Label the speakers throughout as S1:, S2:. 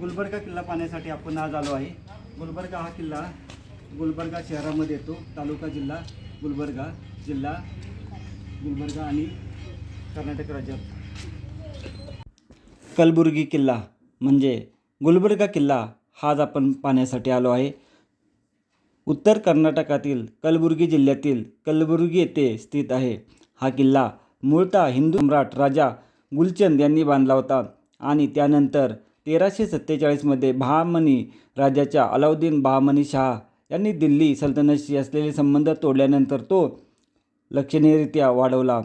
S1: गुलबर्गा किल्ला पाहण्यासाठी आपण आज आलो आहे. गुलबर्गा हा किल्ला गुलबर्गा शहरामध्ये येतो. तालुका जिल्हा गुलबर्गा जिल्हा गुलबर्गा आणि कर्नाटक राज्यात कलबुर्गी किल्ला म्हणजे गुलबर्गा किल्ला हा आज आपण पाहण्यासाठी आलो आहे. उत्तर कर्नाटकातील कलबुर्गी जिल्ह्यातील कलबुर्गी येथे स्थित आहे. हा किल्ला मूळतः हिंदू सम्राट राजा गुलचंद यांनी बांधला होता आणि त्यानंतर तेराशे सत्तेचाळीसमध्ये बहामनी राजाच्या अलाउद्दीन बहामनी शाह यांनी दिल्ली सल्तनतशी असलेले संबंध तोडल्यानंतर तो लक्षणीयरित्या वाढवला.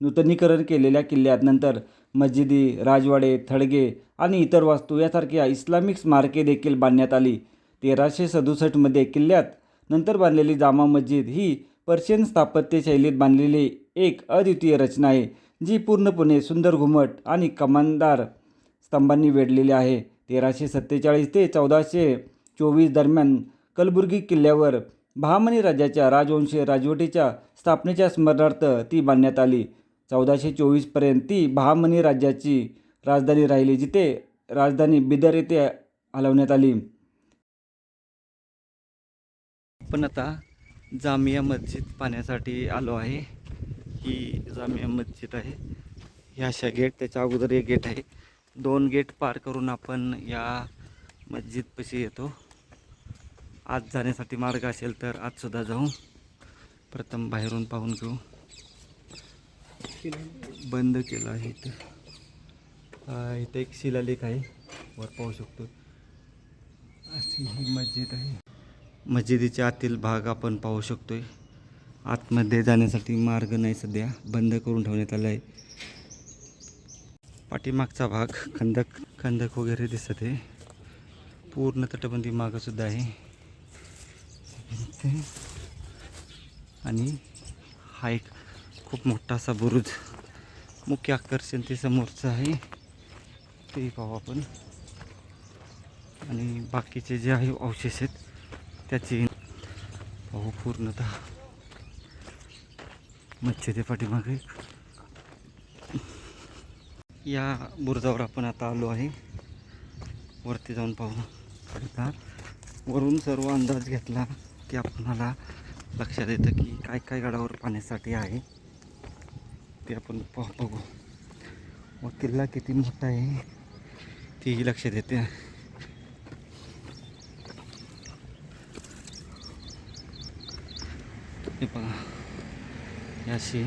S1: नूतनीकरण केलेल्या किल्ल्यात नंतर मस्जिदी राजवाडे थडगे आणि इतर वास्तू यासारख्या इस्लामिक स्मारके देखील बांधण्यात आली. तेराशे सदुसष्टमध्ये किल्ल्यात नंतर बांधलेली जामा मस्जिद ही पर्शियन स्थापत्यशैलीत बांधलेली एक अद्वितीय रचना आहे जी पूर्णपणे सुंदर घुमट आणि कमानदार स्तंभांनी वेढलेली आहे. तेराशे सत्तेचाळीस ते चौदाशे चोवीस दरम्यान कलबुर्गी किल्ल्यावर बहामनी राज्याच्या राजवंशीय राजवटीच्या स्थापनेच्या स्मरणार्थ ती बांधण्यात आली. चौदाशे चोवीसपर्यंत ती बहामनी राज्याची राजधानी राहिली जिथे राजधानी बिदर येथे हलवण्यात आली. पण आता जामिया मस्जिद पाहण्यासाठी आलो आहे. ही जामिया मस्जिद आहे. ह्या अशा गेट त्याच्या अगोदर एक गेट आहे. दोन गेट पार करून आपण या मस्जिदपाशी येतो. आज जाण्यासाठी मार्ग असेल तर आजसुद्धा जाऊ. प्रथम बाहेरून पाहून घेऊ. बंद केलं आहे इथं. इथं एक शिलालेख आहे. वर पाहू शकतो. अशी ही मस्जिद आहे. मस्जिदीच्या आतील भाग आपण पाहू शकतोय. आतमध्ये जाण्यासाठी मार्ग नाही सध्या. बंद करून ठेवण्यात आला आहे पाठीमागचा भाग खंदक खंदक वगैरे दिसत आहे. पूर्ण तटबंदी मागंसुद्धा आहे. आणि हा एक खूप मोठा असा बुरुज. मुख्य आकर्षण ते समोरचं आहे. ते पाहू आपण. आणि बाकीचे जे आहे अवशेष आहेत त्याचे पाहू पूर्णतः. मच्छी पाठीमागे. या बुरुजावर आपण आता आलो आहे. वरती जाऊन पाहू आता वरून सर्व अंदाज घेतला की आपणाला लक्षात येतं की काय काय गडावर पाण्यासाठी आहे. ते आपण पाहू बघू. व किल्ला किती मोठा आहे तेही लक्षात येते. हे बघा. अशी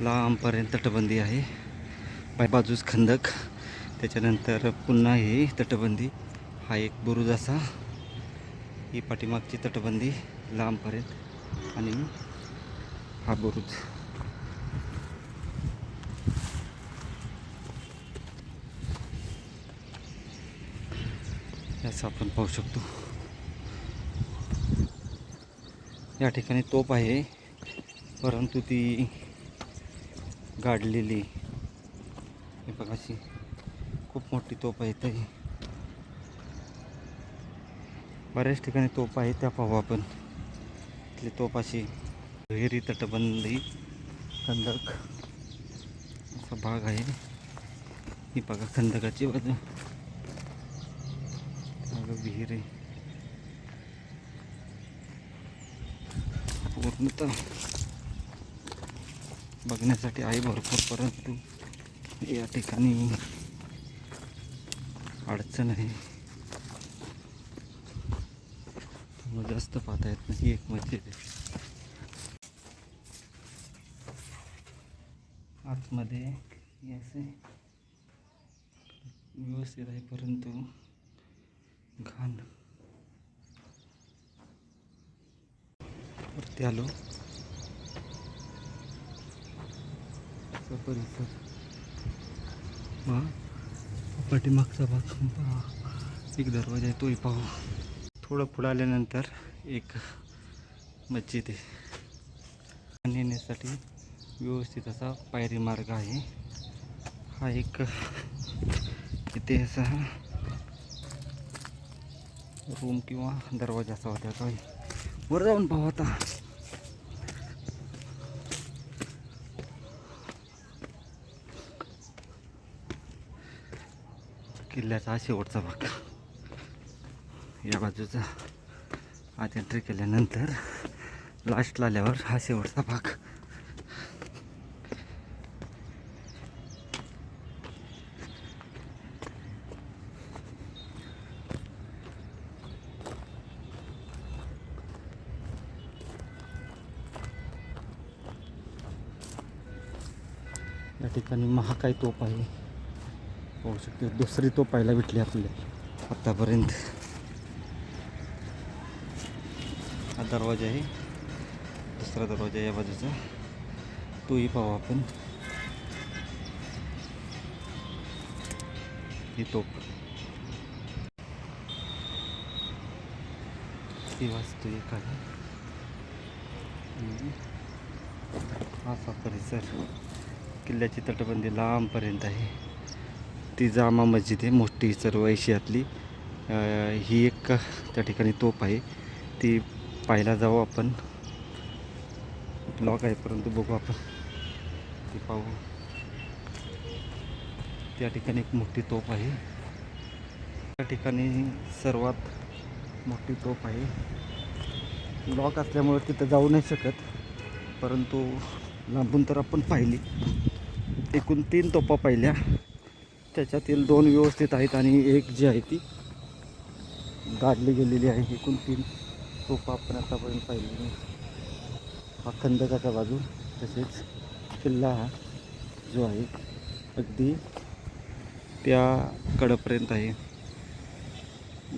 S1: लांबपर्यंत तटबंदी आहे. बाजूस खंदक. त्याच्यानंतर पुन्हा ही तटबंदी. हा एक बुरुज असा. ही पाठीमागची तटबंदी लांबपर्यंत. आणि हा बुरुज. याचं आपण पाहू शकतो. या ठिकाणी तोप आहे. परंतु ती गाडलेली हे बघा अशी खूप मोठी तोप आहे ही बऱ्याच ठिकाणी तोप आहे त्या पाहू आपण. इथली तोप अशी दुहेरी तटबंदी खंदक असा भाग आहे. ही बघा खंदकाची बाजू. मागं विहीर. आहे पूर्णतः बघण्यासाठी आहे भरपूर परंतु या ठिकाणी अडचण आहे. जास्त पाहता येत नाही एक म्हणजे मस्जिद आहे आतमध्ये असे व्यवस्थित आहे परंतु घाण. वरती आलो. परिसर पाठीमागचा भाग पहा एक दरवाजा आहे तोही पाहू. थोडं पुढं आल्यानंतर एक मस्जिद आहे. नेण्यासाठी व्यवस्थित असा पायरी मार्ग आहे. हा एक इथे असा रूम किंवा दरवाजा असा होता. काही वर जाऊन पाहू आता. किल्ल्याचा हा शेवटचा भाग. या बाजूचा आत एंट्री केल्यानंतर लास्टला आल्यावर हा शेवटचा भाग. या ठिकाणी महाकाय तोप आहे. पाहू शकते. दुसरी तो पाहायला भेटली आपल्याला. आत्तापर्यंत हा दरवाजा आहे. दुसरा दरवाजा या बाजूचा. तोही पाहू आपण. ही तोप ती वाचतो एक आहे. हा असा परिसर किल्ल्याची तटबंदी लांबपर्यंत आहे. ती जामा मस्जिद आहे मोठी सर्व एशियातली. ही एक त्या ठिकाणी तोप आहे. ती पाहायला जाऊ आपण. ब्लॉक आहे परंतु बघू आपण. ती पाहू. त्या ठिकाणी एक मोठी तोप आहे. त्या ठिकाणी सर्वात मोठी तोप आहे. ब्लॉक असल्यामुळे तिथं जाऊ नाही शकत. परंतु लांबून तर आपण पाहिली. एकूण तीन तोपा पाहिल्या. त्याच्यातील दोन व्यवस्थित आहेत आणि एक जी आहे ती गाडली गेलेली आहे. एकूण तीन तोपा आपण आतापर्यंत पाहिली हा खंदकाचा बाजू तसेच किल्ला हा जो आहे अगदी त्या कडपर्यंत आहे.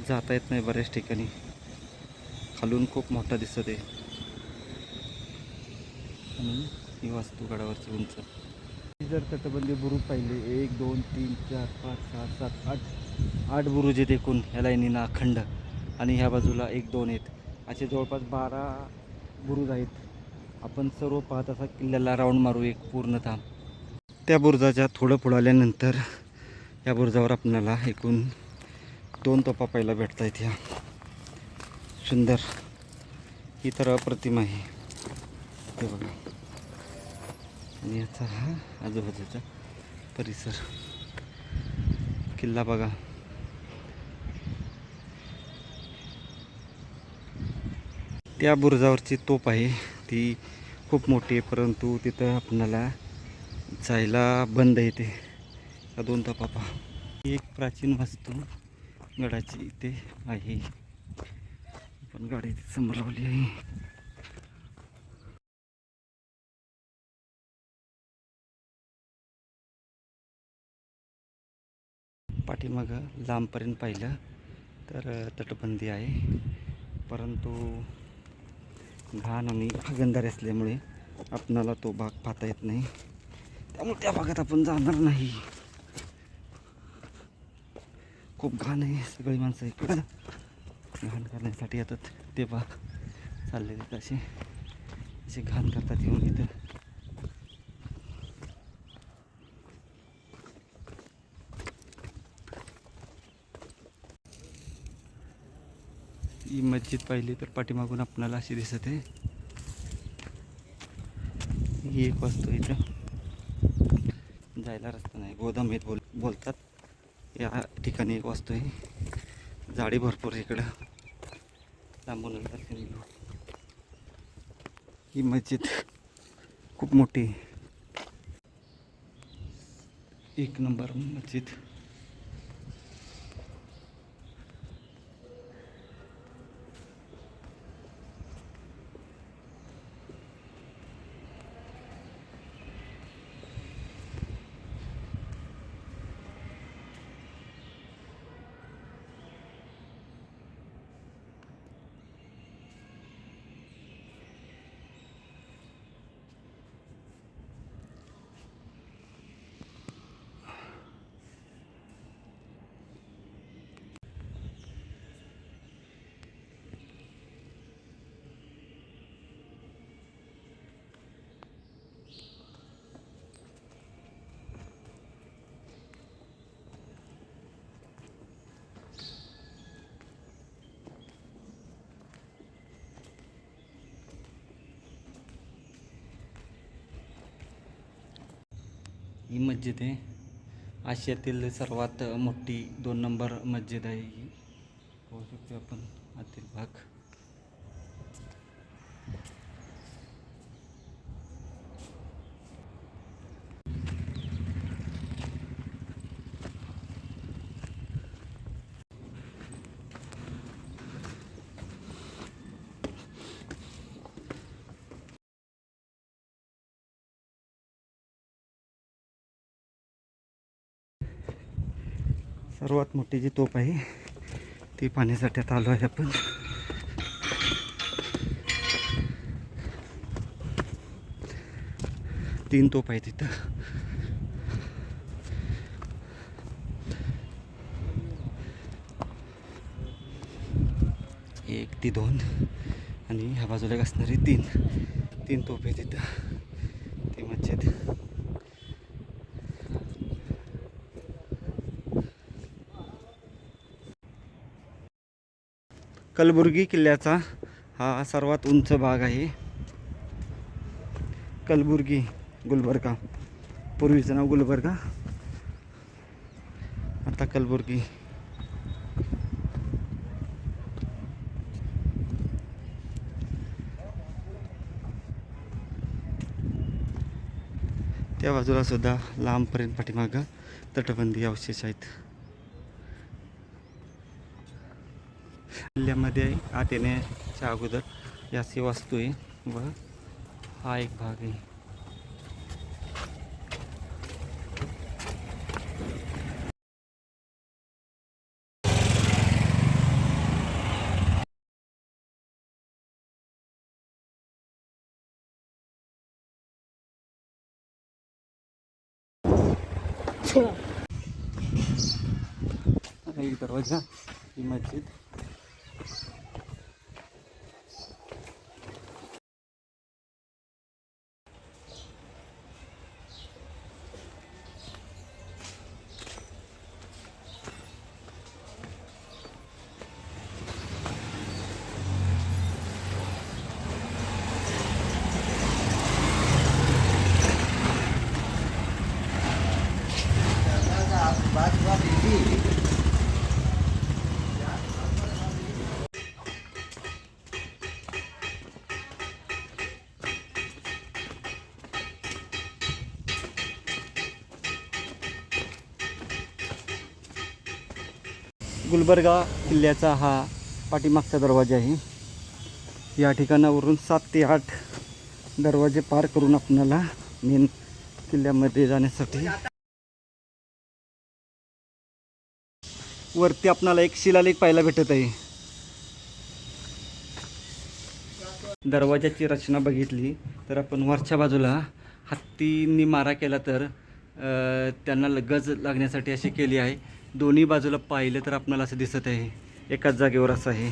S1: जाता येत नाही बऱ्याच ठिकाणी. खालून खूप मोठा दिसत आहे. आणि ही वास्तू गडावरची उंच. जर तटबंदी बुरुज पाहिले एक दोन तीन चार पाच सहा सात आठ आठ बुरुज आहेत एकूण ह्या लाईनीनं अखंड. आणि ह्या बाजूला एक दोन आहेत. असे जवळपास बारा बुरुज आहेत. आपण सर्व पाहत असा किल्ल्याला राऊंड मारू एक पूर्णतः. त्या बुरुजाच्या थोडं पुढं आल्यानंतर या बुरुजावर आपल्याला एकूण दोन तोपा पाहायला भेटत आहेत ह्या सुंदर ही तर अप्रतिम आहे. ते बघा. आणि याचा हा आजूबाजूचा परिसर किल्ला बघा. त्या बुरुजावरची तोप आहे ती खूप मोठी आहे परंतु तिथं आपणाला जायला बंद येते या दोन तपापा ही एक प्राचीन वस्तू गडाची इथे आहे. पण गाडी समोर लावली आहे. पाठीमागं लांबपर्यंत पाहिलं तर तटबंदी आहे. परंतु घाण आणि हागंदारी असल्यामुळे आपणाला तो भाग पाहता येत नाही. त्यामुळे त्या भागात आपण जाणार नाही. खूप घाण आहे सगळी माणसं इकडं घाण करण्यासाठी येतात. ते भाग चाललेले असे. असे घाण करतात येऊन इथं. ही मस्जिद पाहिली तर पाठीमागून आपणाला अशी दिसत आहे. ही एक वस्तू आहे इथं. जायला रस्ता नाही. गोदाम येत बोल बोलतात. या ठिकाणी एक वस्तू आहे. झाडी भरपूर इकडं. लांबून दर्शन ही मस्जिद खूप मोठी एक नंबर मस्जिद. ही मस्जिद आहे. आशियातील सर्वात मोठी दोन नंबर मस्जिद आहे ही. पाहू शकतो आपण आतील भाग. सर्वात मोठी जी तोप आहे ती पाण्यासाठी आलो आहे आपण. तीन तोप आहे तिथं एक ती दोन आणि ह्या बाजूला एक असणारी तीन. तीन तोप आहे तिथं ती मस्जिद कलबुर्गी किल्ल्याचा हा सर्वात उंच भाग आहे. कलबुर्गी गुलबर्गा. पूर्वीचं नाव गुलबर्गा. आता कलबुर्गी. त्या बाजूला सुद्धा लांबपर्यंत पाठीमागं तटबंदी अवशेष आहेत. किल्ल्यामध्ये आत येण्याच्या अगोदर या अशी वास्तू आहे व हा एक भाग आहे. दरवाजा ही मस्जिद. गुलबर्गा किल्ल्याचा हा पाठीमागचा दरवाजा आहे. या ठिकाणावरून सात ते आठ दरवाजे पार करून आपल्याला मेन किल्ल्यामध्ये जाण्यासाठी वरती आपणाला एक शिलालेख पाहायला भेटत आहे. दरवाजाची रचना बघितली तर आपण वरच्या बाजूला हत्तींनी मारा केला तर त्यांना गज लागण्यासाठी अशी केली आहे. दोन्ही बाजूला पाहिलं तर आपल्याला असं दिसत आहे एकाच जागेवर असं आहे.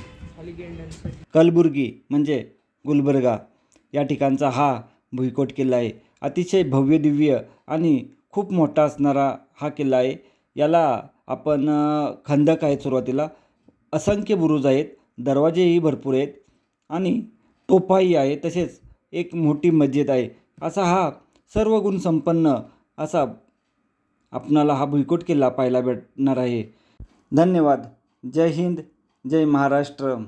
S1: कलबुर्गी म्हणजे गुलबर्गा या ठिकाणचा हा भुईकोट किल्ला आहे. अतिशय भव्य दिव्य आणि खूप मोठा असणारा हा किल्ला आहे. याला आपण खंदक आहेत सुरुवातीला. असंख्य बुरुज आहेत दरवाजेही भरपूर आहेत आणि तोफाही आहे. तसेच एक मोठी मस्जिद आहे. असा हा सर्व गुण संपन्न असा आपणाला हा भुईकोट किल्ला पाहायला भेटणार आहे. धन्यवाद. जय हिंद. जय महाराष्ट्र.